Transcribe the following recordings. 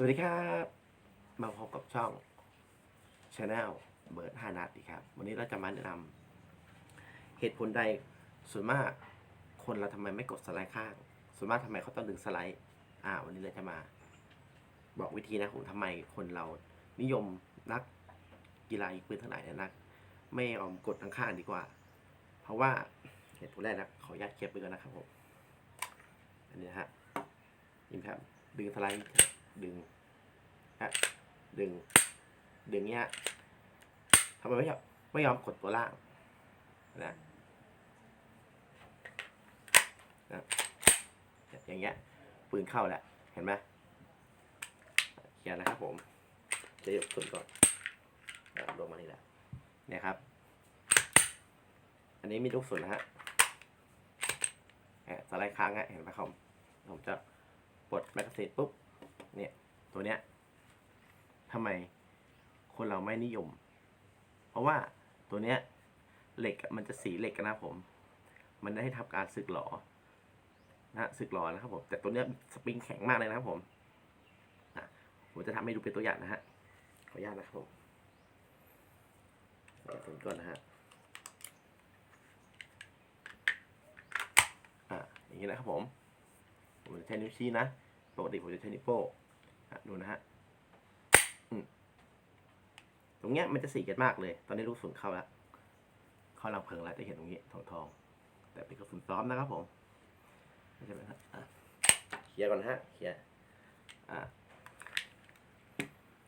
สวัสดีครับ มาพบกับช่อง Channel เบิร์ดฮานัดดีครับ วันนี้เราจะมาแนะนำเหตุผลใดส่วนมากคนเราทำไมไม่กดสไลด์ข้าง ส่วนมากทำไมเขาต้องดึงสไลด์ อ่า วันนี้เราจะมา บอกวิธีนะผมทำไมคนเรานิยมนักกีฬายิงปืนทั้งหลายเนี่ยนัก ไม่ยอมกดข้างดีกว่า เพราะว่าเหตุผลแรกนะขออนุญาตเคลียร์ปืนก่อนนะครับผมอันนี้นะฮะยิงครับดึงสไลด์ ดึงฮะดึง ดึงเนี้ยทำไมไม่ยอมไม่ยอมกดตัวล่างนะนะอย่างเงี้ยปืนเข้าแล้ว เห็นไหมเคลียร์นะครับผมจะยกสุดก่อนลงมานี่แหละเนี่ยครับ อันนี้มีลูกสุดนะฮะแหม่สไลด์ค้างฮะเห็นไหมครับผมจะปลดแมกกาซีนปุ๊บ เนี่ยตัวเนี้ยทำไมคนเราไม่นิยม เพราะว่าตัวเนี้ยเหล็กมันจะสีเหล็กนะผม มันได้ให้ทำการสึกหลอนะสึกหลอนะครับผมแต่ตัวเนี้ยสปริงแข็งมากเลยนะครับผมอะผมจะทำให้ดูเป็นตัวอย่างนะฮะขออนุญาตนะครับผมเดี๋ยวผมก่อนนะฮะอะอย่างนี้นะครับผมผมจะใช้นิ้วชี้นะปกติผมจะใช้นิ้วโป้ง ดูนะฮะตรงเนี้ยมันจะสีกันมากเลย ตอนนี้ลูกศูนย์เข้าแล้ว เข้าลังเพลิงแล้วจะเห็นตรงนี้ทองทองๆแต่เป็นกระสุนซ้อมนะครับผมไม่ใช่ไหมครับอะเคลียก่อนฮะเคลียอะ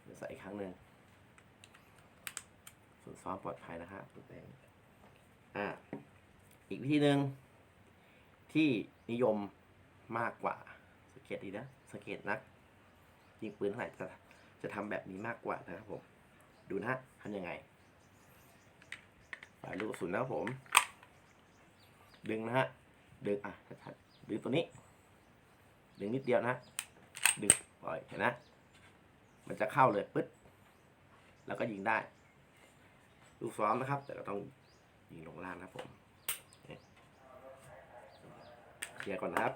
เดี๋ยวใส่อีกครั้งหนึ่งส่วนซ้อมปลอดภัยนะฮะตัวแดงอะอีกวิธีหนึ่งที่นิยมมากกว่าสังเกตดีนะสังเกตนัก ยิงปืนเท่าไหร่จะจะทำแบบนี้มากกว่านะครับผม ดูนะทำยังไงปล่อยลูกกระสุนะครับผม ดึงนะฮะ ดึงอะชัดๆดึงตัวนี้ ดึงนิดเดียวนะ ดึงปล่อยเห็นนะ มันจะเข้าเลยปึ๊ด แล้วก็ยิงได้ ลูกซ้อมนะครับ แต่ก็ต้องยิงลงล่างนะผมเคลียร์ก่อนนะครับ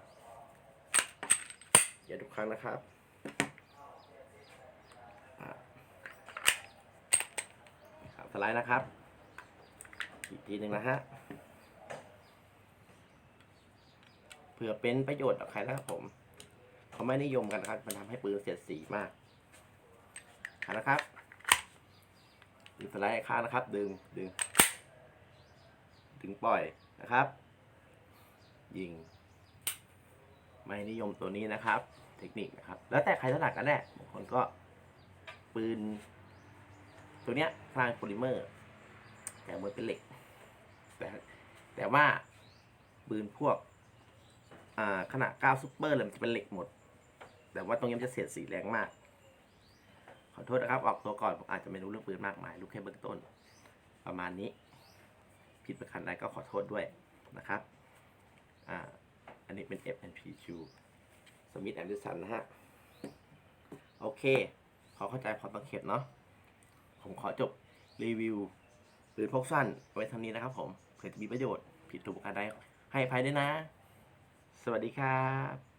อย่าทุกครั้งนะครับอะครับ สไลด์นะครับ อีกทีหนึ่งนะฮะ เผื่อเป็นประโยชน์ต่อใครนะครับผม เขาไม่นิยมกันนะครับ มันทำให้ปืนเสียดสีมากเอานะครับดึงสไลด์ข้างนะครับ ดึงดึง ดึงปล่อยนะครับ ยิง ไม่นิยมตัวนี้นะครับ เทคนิคนะครับ แล้วแต่ใครถนัดกันแน่บางคนก็ปืน ตัวเนี้ยข้างโพลิเมอร์ แต่มันเป็นเหล็ก แต่แต่ว่าปืนพวกอ่าขนาด9ซูเปอร์เลยมันจะเป็นเหล็กหมด แต่ว่าตรงนี้มันจะเสียดสีแรงมาก ขอโทษนะครับ ออกตัวก่อนผมอาจจะไม่รู้เรื่องปืนมากมาย รู้แค่เบื้องต้น ประมาณนี้ ผิดประการใดก็ขอโทษด้วยนะครับ อ่า อันนี้เป็น FNP2 สมิธแอนดิสันนะฮะ โอเคพอเข้าใจพอต้งเข็ดเนาะ ผมขอจบรีวิวปืนพกสั้นไว้เท่านี้นะครับผมเผื่อจะมีประโยชน์ผิดถูกประการใดให้อภัยด้วยนะ สวัสดีครับ